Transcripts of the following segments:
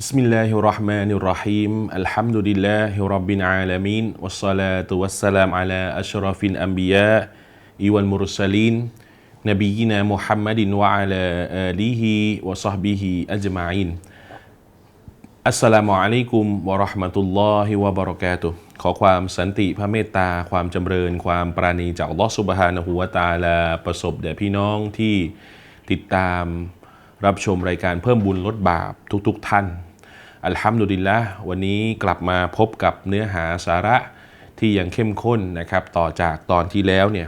بسم الله الرحمن الرحيم الحمد لله رب العالمين والصلاة والسلام على أشرف الأنبياء والمرسلين نبينا محمد وعلى آله وصحبه أجمعين อัสสลามุอะลัยกุมวะเราะห์มะตุลลอฮิวะบะเราะกาตุฮ์ขอความสันติพระเมตตา ความจำเริญ ความปราณีจากอัลลอฮ์ซุบฮานะฮูวะตะอาลาประสบแด่พี่น้องที่ติดตาม รับชมรายการเพิ่มบุญลดบาปทุกๆท่าน อัลฮัมดุลิลละวันนี้กลับมาพบกับเนื้อหาสาระที่ยังเข้มข้นนะครับ ต่อจากตอนที่แล้วเนี่ย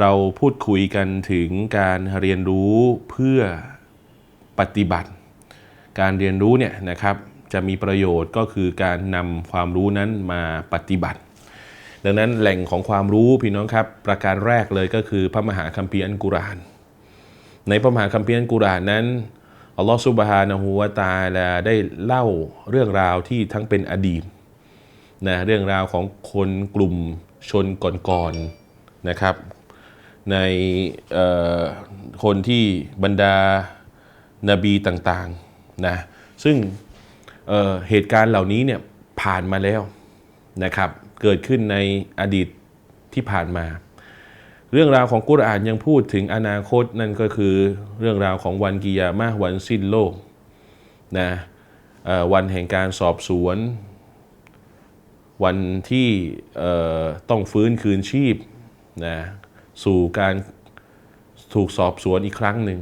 เราพูดคุยกันถึงการเรียนรู้เพื่อปฏิบัติ การเรียนรู้เนี่ยนะครับจะมีประโยชน์ก็คือการนำความรู้นั้นมาปฏิบัติ ดังนั้นแหล่งของความรู้พี่น้องครับ ประการแรกเลยก็คือพระมหาคัมภีร์อันกุรอาน ในพระมหาคัมภีร์อันกุรอานนั้นอัลลอฮฺซุบฮานะฮูวะตาลาได้เล่าเรื่องราวที่ทั้งเป็นอดีตนะเรื่องราวของคนกลุ่มชนก่อนๆนะครับ ในคนที่บรรดานาบีต่างๆนะซึ่งเเหตุการณ์เหล่านี้เนี่ยผ่านมาแล้วนะครับ เกิดขึ้นในอดีตที่ผ่านมา เรื่องราวของกุรอานยังพูดถึงอนาคตนั่นก็คือเรื่องราวของวันกิยามะวันสิ้นโลกนะวันแห่งการสอบสวน วันที่ต้องฟื้นคืนชีพนะสู่การถูกสอบสวนอีกครั้งหนึ่ง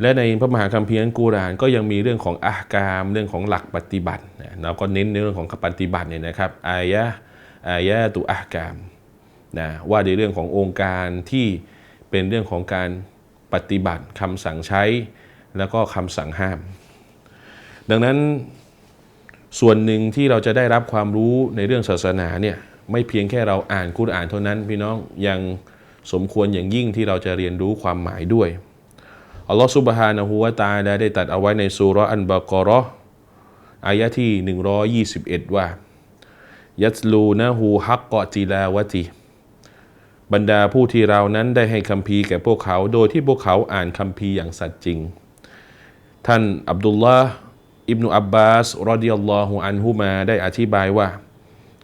และในพระมหาคัมภีร์อัลกุรอานก็ยังมีเรื่องของอากามเรื่องของหลักปฏิบัตินะเราก็เน้นในเรื่องของปฏิบัติเนี่ยนะครับอายะอายะตุอากาม นะว่าในเรื่องขององค์การที่เป็นเรื่องของการปฏิบัติคำสั่งใช้ แล้วก็คำสั่งห้าม ดังนั้นส่วนหนึ่งที่เราจะได้รับความรู้ในเรื่องศาสนาเนี่ยไม่เพียงแค่เราอ่านคุรอ่านเท่านั้น พี่น้องยังสมควรอย่างยิ่งที่เราจะเรียนรู้ความหมายด้วยอัลลอฮฺซุบฮานะฮูวะตาลาได้ตัดเอาไว้ในซูเราะห์อันบากอเราะห์อายะที่ 121 ว่ายัตลูนะฮูฮักกอจิลาวะติ บรรดาผู้ที่เรานั้นได้ให้คัมภีแก่พวกเขา โดยที่พวกเขาอ่านคัมภีอย่างสัตย์จริง ท่านอับดุลลาห์อิบนุอับบาสรอดิยัลลอฮุอันฮุมาได้อธิบายว่า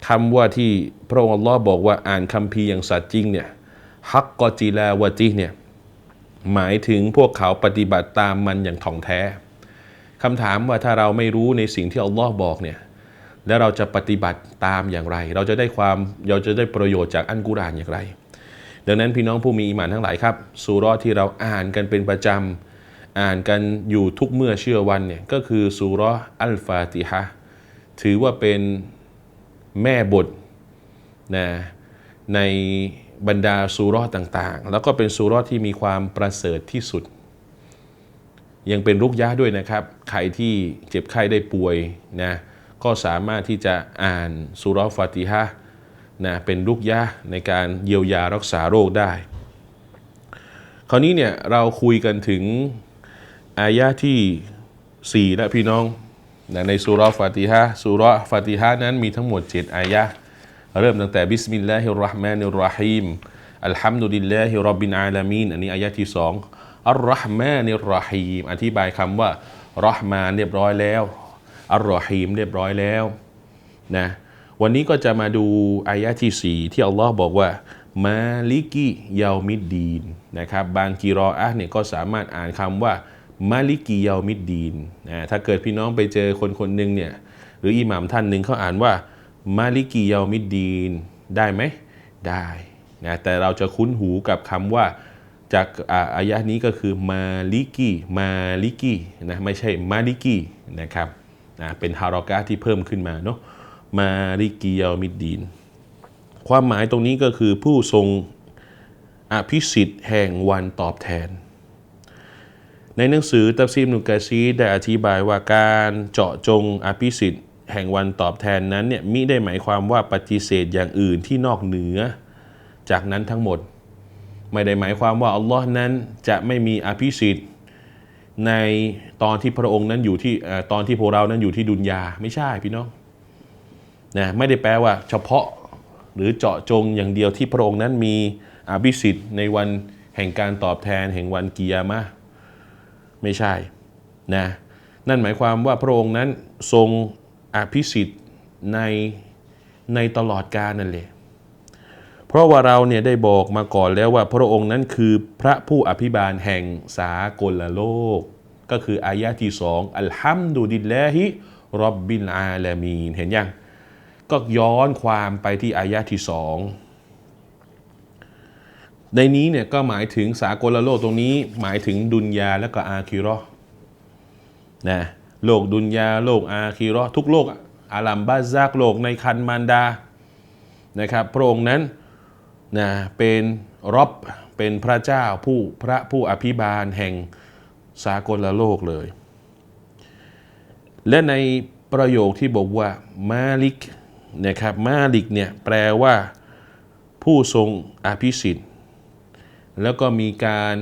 คำว่าที่พระองค์อัลลอฮ์บอกว่าอ่านคัมภีอย่างสัตย์จริงเนี่ยฮักกอจิลาวะติเนี่ยหมายถึงพวกเขาปฏิบัติตามมันอย่างถ่องแท้คำถามว่าถ้าเราไม่รู้ในสิ่งที่อัลลอฮ์บอกเนี่ยแล้วเราจะปฏิบัติตามอย่างไร เราจะได้ความเราจะได้ประโยชน์จากอันกุรานอย่างไร ดังนั้นพี่น้องผู้มีอีหมานทั้งหลายครับสุราะห์ที่เราอ่านกันเป็นประจำอ่านกันอยู่ทุกเมื่อเชื่อวันเนี่ยก็คือสุราะห์อัลฟาติฮะถือว่าเป็นแม่บทนะในบรรดาซูเราะห์ต่างๆ แล้วก็เป็นซูเราะห์ที่มีความประเสริฐที่สุด ยังเป็นรุกยะด้วยนะครับ ใครที่เจ็บไข้ได้ป่วยนะก็สามารถที่จะอ่านซูเรฟาติฮะ นะเป็นรุกยะในการเยียวยารักษาโรคได้ คราวนี้เนี่ยเราคุยกันถึงอายะที่ 4 แล้วพี่น้องนะในซูเรฟาติฮะห์ซูเรฟาติฮะนั้นมีทั้งหมด 7 อายะเริ่มตั้งแต่บิสมิลลาฮิรราะห์มานิรราะฮีมอัลฮัมดุลิลลาฮิรับบิลอาลามีนอันนี้อายะที่สองอัลราะห์มานิรราะฮีมอธิบายคำว่าราะห์มานเรียบร้อยแล้วอัลราะฮีมเรียบร้อยแล้วนะ วันนี้ก็จะมาดูอายะที่สี่ที่อัลลอฮ์บอกว่ามาลิกิยามิดดีนนะครับบางกีรออะห์เนี่ยก็สามารถอ่านคำว่ามาลิกิยามิดดีนนะถ้าเกิดพี่น้องไปเจอคนคนหนึ่งเนี่ยหรืออิหม่ามท่านหนึ่งเขาอ่านว่ามาลิกียามิดดีนได้ไหมได้นะแต่เราจะคุ้นหูกับคำว่าจากอาอายะนี้ก็คือมาลิกีมาลิกีนะไม่ใช่มาลิกีนะครับนะเป็นฮารอกาที่เพิ่มขึ้นมาเนาะ มาลิกียามิดดีน ความหมายตรงนี้ก็คือผู้ทรงอภิสิทธิ์แห่งวันตอบแทน ในหนังสือตัฟซีมนุกาซีได้อธิบายว่าการเจาะจงอภิสิทธิ์แห่งวันตอบแทนนั้นเนี่ยมิได้หมายความว่าปฏิเสธอย่างอื่นที่นอกเหนือ จากนั้นทั้งหมด ไม่ได้หมายความว่าอัลลอฮ์นั้นจะไม่มีอภิสิทธิ์ในตอนที่พระองค์นั้นอยู่ที่ตอนที่พวกเรานั้นอยู่ที่ดุนยาไม่ใช่พี่น้อง นะไม่ได้แปลว่าเฉพาะหรือเจาะจงอย่างเดียวที่พระองค์นั้นมีอภิสิทธิ์ในวันแห่งการตอบแทนแห่งวันกิยามะไม่ใช่นะนั่นหมายความว่าพระองค์นั้นทรงอภิสิทธิ์ในในตลอดกาลนั่นแหละเพราะว่าเราเนี่ยได้บอกมาก่อนแล้วว่าพระองค์นั้นคือพระผู้อภิบาลแห่งสากลโลก ก็คืออายะที่สองอัลฮัมดุลิลลาฮิรับบิลอาลามีนเห็นยัง ก็ย้อนความไปที่อายะที่สองในนี้เนี่ยก็หมายถึงสากลโลกตรงนี้ หมายถึงดุนยาและก็อาคิราะห์นะโลกดุนยาโลกอาคิราะห์ทุกโลกอะอาลัมบาซักโลกในคันมารดานะครับพระองค์นั้นนะเป็นรบเป็นพระเจ้าผู้พระผู้อภิบาลแห่งสากลโลกเลย และในประโยคที่บอกว่ามาลิก นะครับมาลิกเนี่ยแปลว่าผู้ทรงอภิสิทธิ์แล้วก็มีการ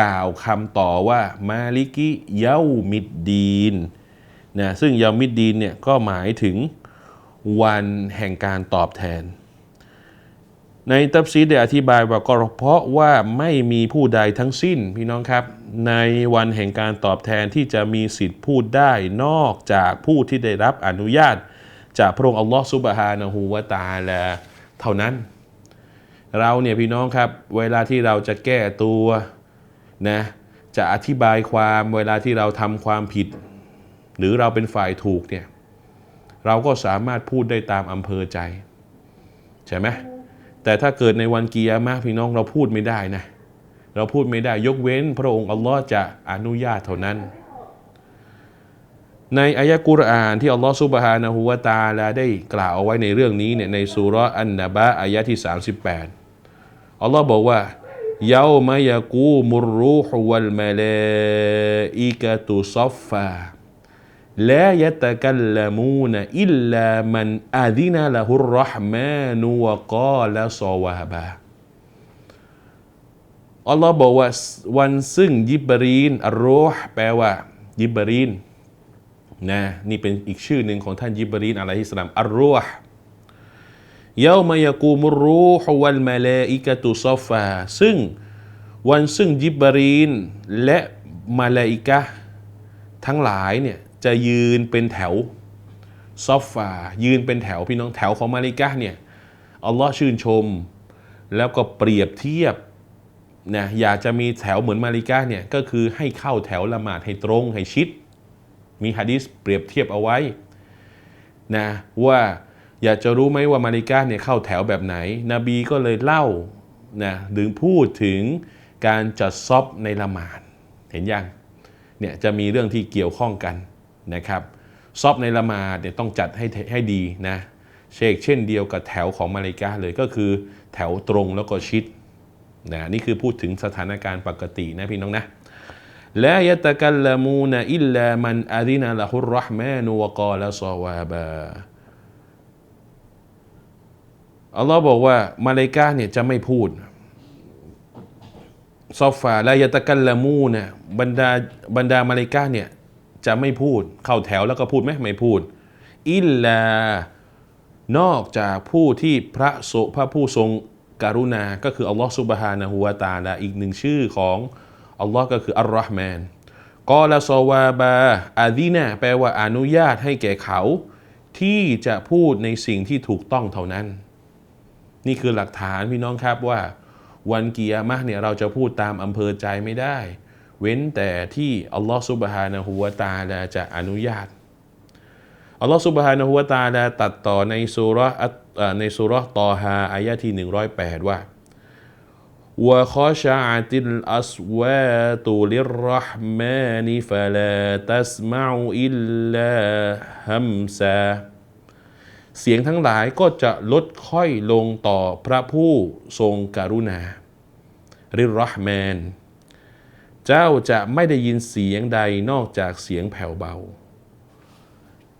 กล่าวคำต่อว่ามาลิกิเยามิดดีนนะซึ่งเยามิดดีนเนี่ยก็หมายถึงวันแห่งการตอบแทน ในตัฟซีได้อธิบายว่าก็เพราะว่าไม่มีผู้ใดทั้งสิ้นพี่น้องครับ ในวันแห่งการตอบแทนที่จะมีสิทธิ์พูดได้นอกจากผู้ที่ได้รับอนุญาต จากพระองค์อัลลอฮฺซุบฮานะฮูวะตาลาเท่านั้น เราเนี่ยพี่น้องครับ เวลาที่เราจะแก้ตัวนะจะอธิบายความเวลาที่เราทำความผิด หรือเราเป็นฝ่ายถูกเนี่ยเราก็สามารถพูดได้ตามอำเภอใจ ใช่ไหมแต่ถ้าเกิดในวันกียามะพี่น้องเราพูดไม่ได้นะ เราพูดไม่ได้ยกเว้นพระองค์อัลลอฮ์จะอนุญาตเท่านั้น ในอายะกุรอานที่อัลลอฮ์ซุบฮานะฮูวะตาลาได้กล่าวเอาไว้ในเรื่องนี้เนี่ยในสุรอันนบะอายะที่ 38 อัลลอฮ์บอกว่าเยามะยากูมุรรูฮุวัลมาเลอิกะตุซัฟฟาลายะตะกัลลมูนอิลลามันอาดินะละฮุรรห์มานุวะกาละซอวาบาอัลลอฮ์บอกว่าวันซึ่งยิบรีนอัลโรห์แปลว่ายิบรีน นะนี่เป็นอีกชื่อหนึ่งของท่านยิบรีนอะลัยฮิสลามอัลโรห์เยามายกูมุรรูฮวัลมาเลอิกะตุซอฟาซึ่งวันซึ่งยิบรีนและมาเลอิกะทั้งหลายเนี่ยจะยืนเป็นแถวซอฟฟายืนเป็นแถวพี่น้องแถวของมาลาอิกะเนี่ยอัลลอฮ์ชื่นชม แล้วก็เปรียบเทียบนะอยากจะมีแถวเหมือนมาลิกะเนี่ยก็คือให้เข้าแถวละหมาดให้ตรงให้ชิด มีฮะดีษเปรียบเทียบเอาไว้นะว่าอยากจะรู้ไหมว่ามาริกาเนี่ยเข้าแถวแบบไหน นบีก็เลยเล่านะหรือพูดถึงการจัดซอบในละหมาดเห็นยังเนี่ยจะมีเรื่องที่เกี่ยวข้องกันนะครับซอบในละหมาดเนี่ยต้องจัดให้ให้ดีนะเชกเช่นเดียวกับแถวของมาริกาเลยก็คือแถวตรงแล้วก็ชิดนะนี่คือพูดถึงสถานการณ์ปกตินะพี่น้องนะ لا يتكلمون إلا من أذن له الرحمن وقال صوابا อัลลอฮ์บอกว่ามาเลกาเนี่ยจะไม่พูดซอฟฟาและยะตะกัลละมูเนี่ยบรรดาบรรดามาเลกาเนี่ยจะไม่พูด เข้าแถวแล้วก็พูดไหมไม่พูด อิลลานอกจากผู้ที่พระโสพระผู้ทรงการุณา ก็คืออัลลอฮ์ซุบฮานะฮูวาตาลาอีกหนึ่งชื่อของ อัลลอฮ์ก็คืออัลลอฮ์แมนกอละซอวาบาอาดีนะแปลว่าอนุญาตให้แก่เขา ที่จะพูดในสิ่งที่ถูกต้องเท่านั้น นี่คือหลักฐานพี่น้องครับว่า วันกิยามะเนี่ยเราจะพูดตามอำเภอใจไม่ได้ เว้นแต่ที่อัลลอฮ์ซุบฮานะฮูวาตาลาจะอนุญาตอัลลอฮ์ซุบฮานะฮูวาตาลาตัดต่อในสุรัตในสุรตอฮาอายะที่ 108 ว่า وخشعت الأصوات للرحمن فلا تسمع إلا همسا เสียงทั้งหลายก็จะลดค่อยลงต่อพระผู้ทรงกรุณา ริรรห์แมน เจ้าจะไม่ได้ยินเสียงใดนอกจากเสียงแผ่วเบา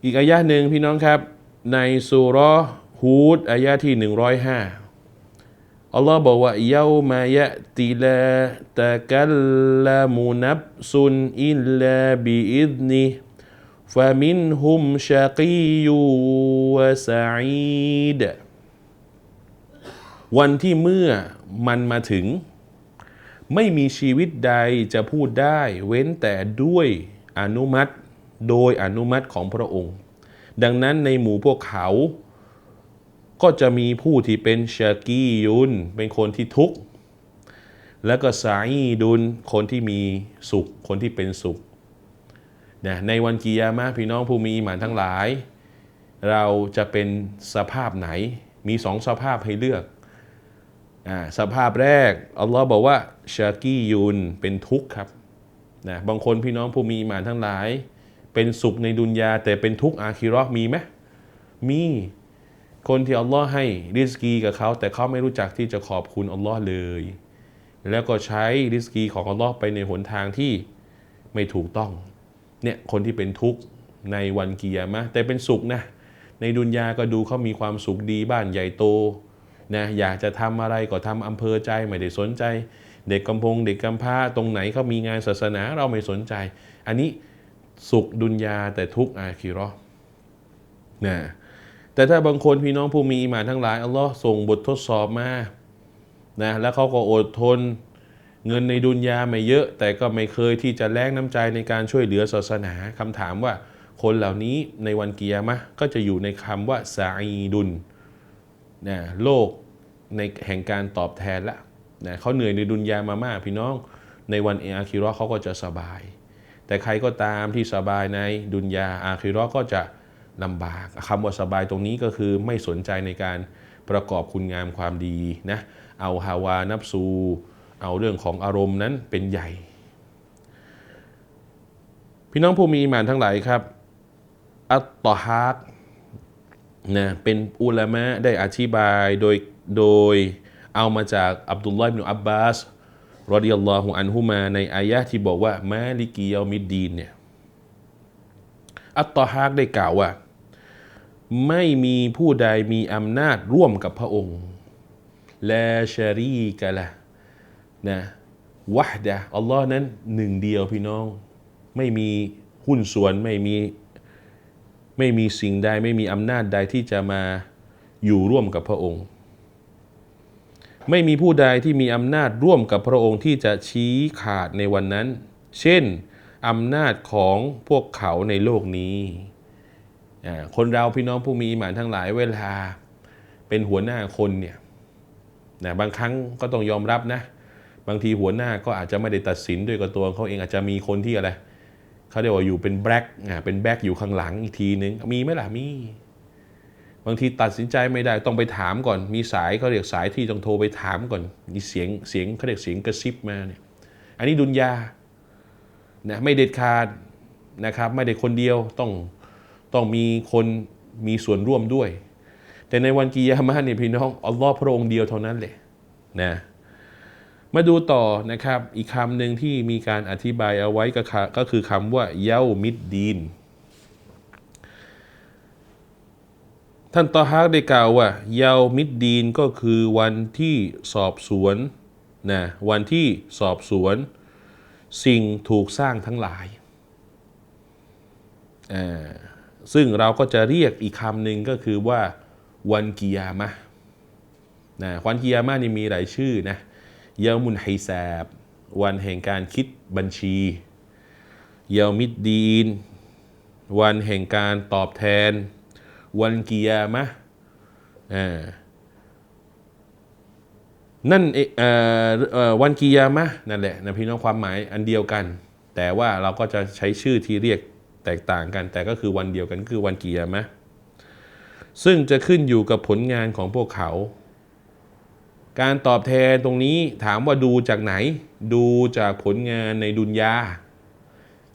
อีกอายะหนึ่งพี่น้องครับ ในสุเราะห์ฮูดอายะที่ 105 อัลลอฮ์บอกว่าเยามายะติลาตะกัลลามุนับซุนอิลลาบิอิดนิฟะมินฮุมชากียูวะซาอีดวันที่เมื่อมันมาถึง ไม่มีชีวิตใดจะพูดได้ เว้นแต่ด้วยอนุมัติ โดยอนุมัติของพระองค์ ดังนั้นในหมู่พวกเขา ก็จะมีผู้ที่เป็นชากียุน เป็นคนที่ทุกข์ แล้วก็สาอีดุน คนที่มีสุข คนที่เป็นสุขนะในวันกิยามะพี่น้องผู้มีอีหมานทั้งหลาย เราจะเป็นสภาพไหน มีสองสภาพให้เลือกอาสภาพแรก อัลลอฮ์บอกว่าชากียุน เป็นทุกข์ครับนะบางคนพี่น้องผู้มีอีหมานทั้งหลาย เป็นสุขในดุนยาแต่เป็นทุกข์อาคิราะห์มีไหมมี คนที่อัลลอฮ์ให้ริสกีกับเขา แต่เขาไม่รู้จักที่จะขอบคุณอัลลอฮ์เลย แล้วก็ใช้ริสกีของอัลลอฮ์ไปในหนทางที่ไม่ถูกต้องเนี่ยคนที่เป็นทุกข์ในวันกิยามะแต่เป็นสุขนะในดุนยาก็ดูเขามีความสุขดีบ้านใหญ่โตนะอยากจะทำอะไรก็ทำอำเภอใจไม่ได้สนใจ เด็กกำพงเด็กกำพร้าตรงไหนเขามีงานศาสนาเราไม่สนใจ อันนี้สุขดุนยาแต่ทุกข์อาคิราะห์นะ แต่ถ้าบางคนพี่น้องผู้มีอีหมานทั้งหลายอัลลอฮ์ส่งบททดสอบมานะแล้วเขาก็อดทนเงินในดุนยาไม่เยอะ แต่ก็ไม่เคยที่จะแลกน้ำใจในการช่วยเหลือศาสนาคำถามว่าคนเหล่านี้ในวันกิยามะก็จะอยู่ในคำว่าซาอีดุนนะโลกในแห่งการตอบแทนละนะเขาเหนื่อยในดุนยามามากพี่น้อง ในวันอาคิราะเขาก็จะสบาย แต่ใครก็ตามที่สบายในดุนยาอาคิราะก็จะ ลำบากคำว่าสบายตรงนี้ก็คือไม่สนใจในการประกอบคุณงามความดีนะเอาฮาวานับซู เอาเรื่องของอารมณ์นั้นเป็นใหญ่ พี่น้องผู้มีมานทั้งหลายครับ อัตตฮากนะเป็นอุลามะได้อธิบายโดยโดยเอามาจากอับดุลลอฮ์อิบนุอับบาสรอดิยัลลอฮุอันฮุมาในอายะที่บอกว่ามาลิกิยามิดดีนเนี่ยอัตตฮากได้กล่าวว่า ไม่มีผู้ใดมีอำนาจร่วมกับพระองค์และชารีกะละนะวะดะอัลลอฮ์นั้นหนึ่งเดียวพี่น้อง ไม่มีหุ้นส่วนไม่มีไม่มีสิ่งใดไม่มีอำนาจใดที่จะมาอยู่ร่วมกับพระองค์ ไม่มีผู้ใดที่มีอำนาจร่วมกับพระองค์ที่จะชี้ขาดในวันนั้น เช่นอำนาจของพวกเขาในโลกนี้ คนเราพี่น้องผู้มีหมานทั้งหลายเวลาเป็นหัวหน้าคนเนี่ยนะบางครั้งก็ต้องยอมรับนะ บางทีหัวหน้าก็อาจจะไม่ได้ตัดสินด้วยกับตัวเขาเองอาจจะมีคนที่อะไรเขาเรียกว่าอยู่เป็นแบล็กอ่าเป็นแบ็กอยู่ข้างหลังอีกทีนึงมีไหมล่ะมีบางทีตัดสินใจไม่ได้ต้องไปถามก่อน มีสายเขาเรียกสายที่ต้องโทรไปถามก่อน มีเสียงเสียงเขาเรียกเสียงกระซิบมาเนี่ยอันนี้ดุนยานะไม่เด็ดขาดนะครับ ไม่ได้คนเดียวต้อง ต้องมีคนมีส่วนร่วมด้วย แต่ในวันกิยามะเนี่ยพี่น้องอัลลอฮ์พระองค์เดียวเท่านั้นเลยนะมาดูต่อนะครับ อีกคำหนึ่งที่มีการอธิบายเอาไว้ก็คือคำว่าเย้ามิดดีน ท่านตอฮากได้กล่าวว่าเยามิดดีนก็คือวันที่สอบสวนนะวันที่สอบสวน สิ่งถูกสร้างทั้งหลายอ่า ซึ่งเราก็จะเรียกอีกคำหนึ่งก็คือว่าวันกิยามะนะวันกิยามะนี่มีหลายชื่อนะเยามุนไฮแซบวันแห่งการคิดบัญชีเยามิดดีน วันแห่งการตอบแทน วันกิยามะนั่นวันกิยามะนั่นแหละนะพี่น้องความหมายอันเดียวกัน แต่ว่าเราก็จะใช้ชื่อที่เรียก แตกต่างกัน แต่ก็คือวันเดียวกันคือวันกิยามะห์ซึ่งจะขึ้นอยู่กับผลงานของพวกเขา การตอบแทนตรงนี้ถามว่าดูจากไหน ดูจากผลงานในดุนยา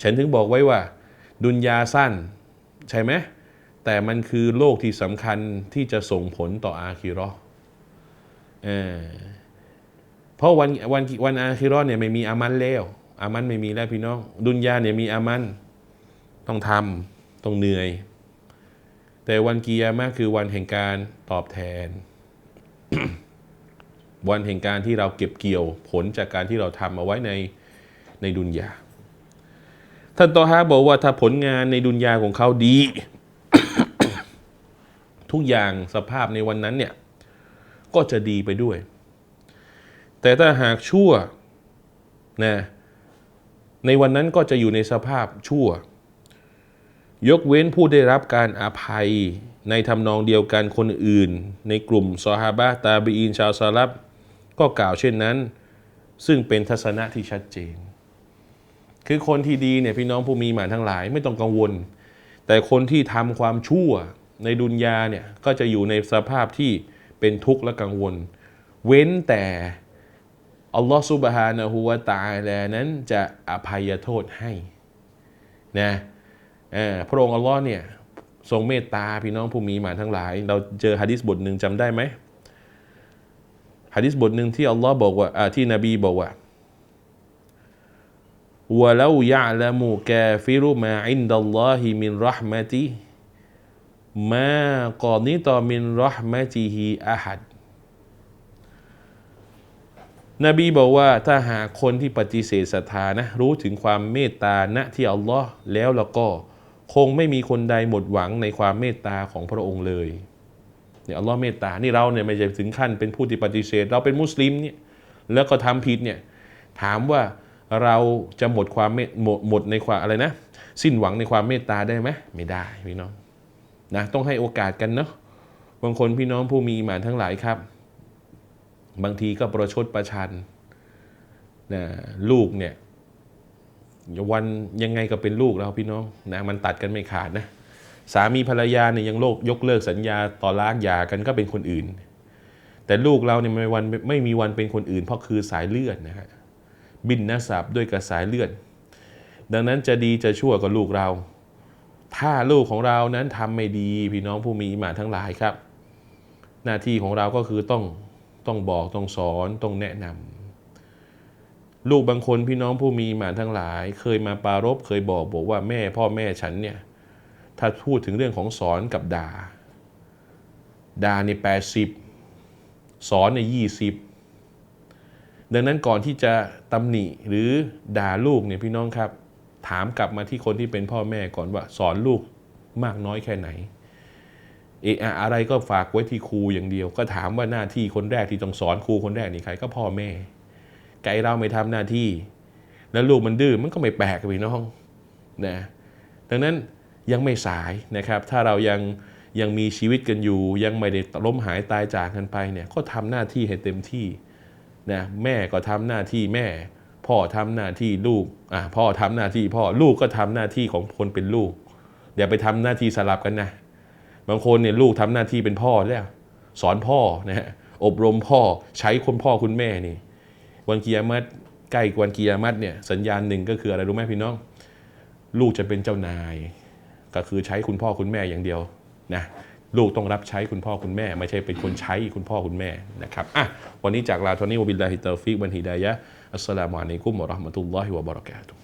ฉันถึงบอกไว้ว่า ดุนยาสั้น ใช่ไหมแต่มันคือโลกที่สำคัญที่จะส่งผลต่ออาคิราะห์เออเพราะวันวันวันอาคิราะห์เนี่ยไม่มีอามันแล้ว อามันไม่มีแล้วพี่น้อง ดุนยาเนี่ยมีอามัน ต้องทำต้องเหนื่อย แต่วันกิยามะคือวันแห่งการตอบแทน วันแห่งการที่เราเก็บเกี่ยวผลจากการที่เราทำเอาไว้ในในดุนยาท่านตอฮาบอกว่าถ้าผลงานในดุนยาของเขาดี ทุกอย่างสภาพในวันนั้นเนี่ย ก็จะดีไปด้วย แต่ถ้าหากชั่วนะในวันนั้นก็จะอยู่ในสภาพชั่ว ยกเว้นผู้ได้รับการอภัยในทำนองเดียวกันคนอื่น ในกลุ่มซอฮาบะตาบีอีนชาวซาลับ ก็กล่าวเช่นนั้น ซึ่งเป็นทัศนะที่ชัดเจน คือคนที่ดีเนี่ยพี่น้องผู้มีหมานทั้งหลายไม่ต้องกังวล แต่คนที่ทำความชั่วในดุนยาเนี่ยก็จะอยู่ในสภาพที่เป็นทุกข์และกังวล เว้นแต่อัลลอฮฺซุบฮานะฮูวะตาลานั้นจะอภัยโทษให้นะ พระองค์อัลลอฮ์เนี่ยทรงเมตตาพี่น้องผู้มีมานทั้งหลาย เราเจอฮะดิษบทหนึ่งจำได้ไหมฮะดิษบทหนึ่งที่อัลลอฮ์บอกว่าที่นบีบอกว่าวะลายะละมูกาฟิรุมาอินดัลลอฮิมินรหมะติมากอนิตอมินรหมะติฮีอาหัดนบีบอกว่าถ้าหากคนที่ปฏิเสธศรัทธานะรู้ถึงความเมตตาณที่อัลลอฮ์แล้วแล้วก็ คงไม่มีคนใดหมดหวังในความเมตตาของพระองค์เลยเนี่ยอัลลอฮ์เมตตานี่เราเนี่ยไม่ใช่ถึงขั้นเป็นผู้ที่ปฏิเสธ เราเป็นมุสลิมเนี่ยแล้วก็ทำผิดเนี่ยถามว่าเราจะหมดความเมตหมดหมดในความอะไรนะ สิ้นหวังในความเมตตาได้ไหมไม่ได้พี่น้องนะต้องให้โอกาสกันเนาะบางคนพี่น้องผู้มีหมานทั้งหลายครับ บางทีก็ประชดประชันนะลูกเนี่ย วันยังไงก็เป็นลูกแล้วพี่น้องนะมันตัดกันไม่ขาดนะสามีภรรยาเนี่ยยังโลกยกเลิกสัญญาต่อล้างหย่ากันก็เป็นคนอื่น แต่ลูกเราเนี่ยไม่วันไม่มีวันเป็นคนอื่น เพราะคือสายเลือดนะฮะบินนสับด้วยกับสายเลือด ดังนั้นจะดีจะชั่วกับลูกเรา ถ้าลูกของเรานั้นทำไม่ดีพี่น้องผู้มีอิมานทั้งหลายครับ หน้าที่ของเราก็คือต้องต้องบอกต้องสอนต้องแนะนำ ลูกบางคนพี่น้องผู้มีหมานทั้งหลาย เคยมาปรารบเคยบอกบอกว่าแม่พ่อแม่ฉันเนี่ยถ้าพูดถึงเรื่องของสอนกับด่าด่าในแปดสิบสอนในยี่สิบดังนั้นก่อนที่จะตำหนิหรือด่าลูกเนี่ยพี่น้องครับ ถามกลับมาที่คนที่เป็นพ่อแม่ก่อนว่าสอนลูกมากน้อยแค่ไหนเอออะไรก็ฝากไว้ที่ครูอย่างเดียว ก็ถามว่าหน้าที่คนแรกที่ต้องสอนครูคนแรกนี่ใครก็พ่อแม่ ไกเราไม่ทำหน้าที่ แล้วลูกมันดื้อมันก็ไม่แปลกพี่น้องนะดังนั้นยังไม่สายนะครับ ถ้าเรายังยังมีชีวิตกันอยู่ ยังไม่ได้ล้มหายตายจากกันไปเนี่ยก็ทำหน้าที่ให้เต็มที่นะแม่ก็ทำหน้าที่แม่ พ่อทำหน้าที่ลูกอะพ่อทำหน้าที่พ่อลูกก็ทำหน้าที่ของคนเป็นลูกอย่าไปทำหน้าที่สลับกันนะบางคนเนี่ยลูกทำหน้าที่เป็นพ่อแล้วสอนพ่อนะฮะอบรมพ่อใช้คนพ่อคุณแม่นี่ วันกิยามัตใกล้วันกิยามัตเนี่ยสัญญาณหนึ่งก็คืออะไรรู้ไหมพี่น้อง ลูกจะเป็นเจ้านาย ก็คือใช้คุณพ่อคุณแม่อย่างเดียวนะลูกต้องรับใช้คุณพ่อคุณแม่ ไม่ใช่เป็นคนใช้คุณพ่อคุณแม่นะครับอะวันนี้จากลาทอนี่วบิลลาฮิตาฟิกบันฮิดายะอัสสลามุอะลัยกุมวะเราะห์มะตุลลอฮิวะบะเราะกาตุฮ์